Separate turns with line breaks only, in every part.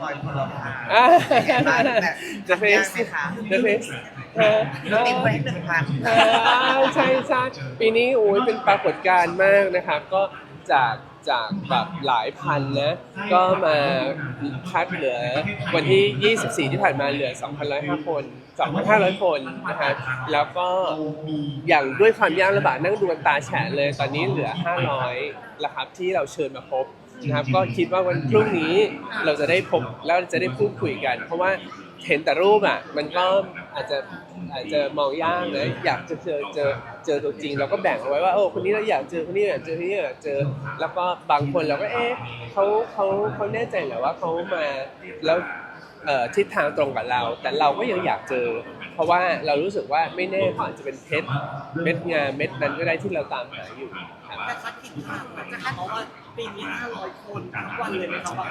500คนแล้วค่ะ
อ่า
บ้านแบบ
The
ทำยาก
Face
ไหมคะ
The Face เออเออ
ติดไว้หนึ่งพัน
อ่าใช่ใช่ปีนี้โอ้ยเป็นปรากฏการณ์มากนะครับ ก็จากจากแบบหลายพันนะ ก็มาคัดเหลือวันที่ 24 ที่ผ่านมาเหลือ 2,105 คน 2,500 คนนะครับแล้วก็อย่างด้วยความยากลำบากนั่งดูกันตาแฉะเลย ตอนนี้เหลือ 500แล้วครับที่เราเชิญมาพบ นะครับก็คิดว่าวันพรุ่งนี้เราจะได้พบแล้วจะได้พูดคุยกัน เพราะว่าเห็นแต่รูปอะมันก็อาจจะอาจจะมองยากนะอยากจะเจอเจอเจอตัวจริงเราก็แบ่งเอาไว้ว่าโอ้คนนี้เราอยากเจอคนนี้อยากเจอคนนี้อยากเจอแล้วก็บางคนเราก็เอ๊ะเขาเขาเขาแน่ใจเหรือว่าเขามาแล้ว เอ่อทิศทางตรงกับเรา แต่เราก็ยังอยากเจอ เพราะว่าเรารู้สึกว่าไม่แน่เขาอาจจะเป็นเพชรเม็ดงามเม็ดนั้นก็ได้ที่เราตามหาอยู่ครับ
แต่คัดผิดพลาดมันจะคัดเพราะว่าปีนี้500 คนทั้งวันเลยไหมครับว่า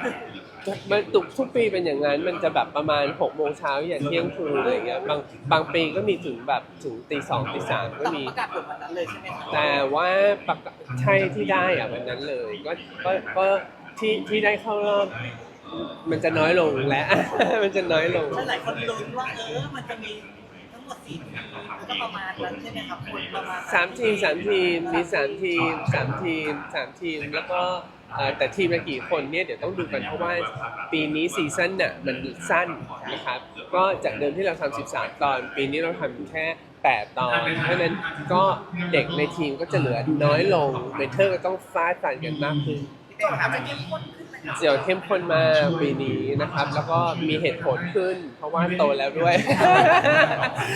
มันตุกทุกปีเป็นอย่างนั้น มันจะแบบประมาณ6โมงเช้าอย่างเที่ยงคืนอะไรอย่างเงี้ย บางบางปีก็มีถึงแบบถึงตีสองตีสามก็
แต่
มี
ประกาศผลวันนั้นเลยใช่ไหมครับ
แต่ว่าประกาศใช่ที่ได้อะวันนั้นเลย ก็ก็ก็ที่ที่ได้เข้ารอบ มันจะน้อยลงแล้ว มันจะน้อยลง
ใช่หลายคนลุ้นว่าเออมันจะมีทั้งหมดสี่ทีมก็ประมาณนั้นใช่ไหมครับคนประมาณ
สามทีมสามทีมมีสามทีมสามทีมสามทีมแล้วก็เอ่อแต่ทีมละกี่คนเนี่ยเดี๋ยวต้องดูกันเพราะว่าปีนี้ซีซั่นน่ะมันสั้นนะครับก็จากเดิมที่เราทำ13 ตอน ปีนี้เราทำแค่ 8 ตอน เพราะฉะนั้นก็เด็กในทีมก็จะเหลือน้อยลงเมเทอร์ก็ต้องฟาดฟันกันมากขึ้น
พี่เต้ค่ะมันมี
เดี๋ยวเข้มข้นมากปีนี้นะครับ แล้วก็มีเหตุผลขึ้น เพราะว่าโตแล้วด้วย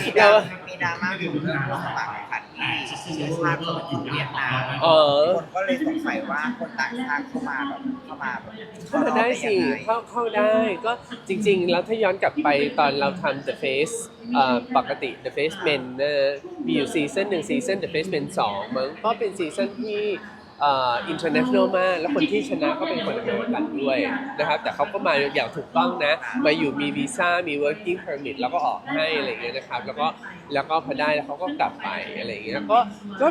มีด
เรา
รามีดราม่าอยู่เรื่องผู้สมัครค่ะที่เชื้อชาติคนอยู่เวียดนาม
เออ
คนก็เลยสงสัยว่าคนต่างชาติเข้ามาแบบเข้ามาแบบ
เข้ามาได้สิเข้าเข้าได้ก็จริง ๆ แล้วถ้าย้อนกลับไปตอนเราทำ The Face เอ่อปกติ The Face Men นะมีอยู่ซีซั่นหนึ่งซีซั่น The Face Men สองมั้งก็เป็นซีซั่นที่ เอ่อ international มาก แล้วคนที่ชนะก็เป็นคนอเมริกันด้วยนะครับ แต่เขาก็มาอย่างถูกต้องนะ มาอยู่มีวีซ่า มี working permit แล้วก็ออกให้อะไรอย่างเงี้ยนะครับ แล้วก็แล้วก็พอได้แล้วเขาก็กลับไปอะไรอย่างเงี้ย ก็ก็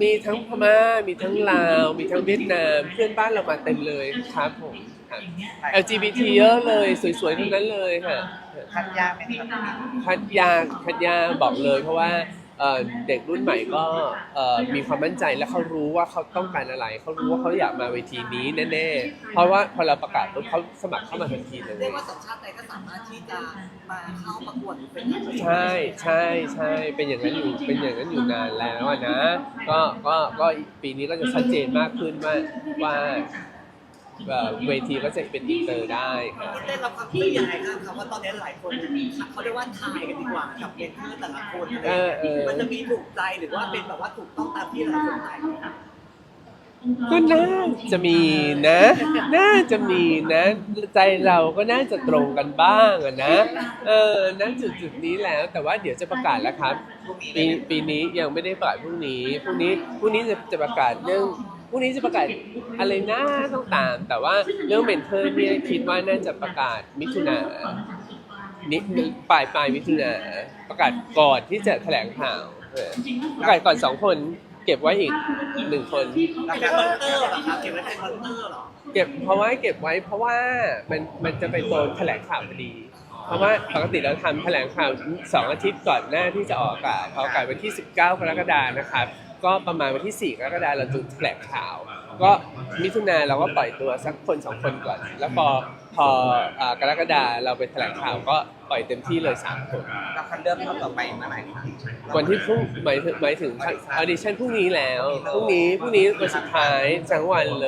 มีทั้งพม่า มีทั้งลาว มีทั้งเวียดนาม เพื่อนบ้านเรามาเต็มเลยครับผมครับ LGBT เยอะเลย สวยๆทั้งนั้นเลยค่ะ
คัดยากไหมครับ
คัดยากคัดยากบอกเลยเพราะว่า เด็กรุ่นใหม่ก็มีความมั่นใจและเขารู้ว่าเขาต้องการอะไร เขารู้ว่าเขาอยากมาเวทีนี้แน่ๆ เพราะว่าพอเราประกาศปุ๊บเขาสมัครเข้ามาทันทีเลย
เรียกว่าสัญชาติไทยก็สามารถที่จะมาเข้าประกวดเป็น
ใช่ใช่ใช่เป็นอย่างนั้นอยู่เป็นอย่างนั้นอยู่นานแล้วนะ ก็ก็ก็ปีนี้ก็จะชัดเจนมากขึ้นว่าว่า เอ่อเวทีก็จะเป็นอินเตอร์ได้ครับ
ได้รับความคิดยังไงครับครับว่าตอนนี้หลายคนเขาเรียกว่าทายกันดีกว่ากับเมนเทอร์แต่ละคนอะไรอย่างเงี้ยมันจะมีถูกใจหรือว่าเป็นแบบว่าถูกต้องตามที่หลายคนทายไหมครับ
ก็น่าจะมีนะ น่าจะมีนะ ใจเราก็น่าจะตรงกันบ้างอะนะ เออณจุดจุดๆนี้แล้ว แต่ว่าเดี๋ยวจะประกาศแล้วครับ ปีปีนี้ยังไม่ได้ประกาศพรุ่งนี้ พรุ่งนี้ พรุ่งนี้จะจะประกาศเรื่อง พรุ่งนี้จะประกาศอะไรนะต้องตาม แต่ว่าเรื่องเมนเทอร์เนี่ยคิดว่าน่าจะประกาศมิถุนานิดปลายปลายมิถุนาประกาศก่อนที่จะแถลงข่าวเออประกาศก่อนสองคนเก็บไว้อีกหนึ่งคน
เก็บมอนเตอร์เหรอครับเก็บไว้เป็นมอนเตอร์เหรอ
เก็บเพราะว่าเก็บไว้เพราะว่ามันมันจะไปโดนแถลงข่าวพอดี เพราะว่าปกติเราทำแถลงข่าวสองอาทิตย์ก่อนหน้าที่จะออกอากาศออกอากาศวันที่ 19 กรกฎาคมนะครับ ก็ประมาณวันที่ 4 กรกฎาคมเราจะแถลงข่าว ก็มิถุนาเราก็ปล่อยตัวสักคนสองคนก่อน แล้วพอพออ่ากรกฎาคมเราไปแถลงข่าวก็ปล่อยเต็มที่เลยสามคน
เราคัดเลือกคนต่อไปเมื่อไหร่คะ
วันที่พรุ่งหมายถึงหมายถึงออดิชั่นพรุ่งนี้แล้วพรุ่งนี้พรุ่งนี้วันสุดท้ายทั้งวันเลย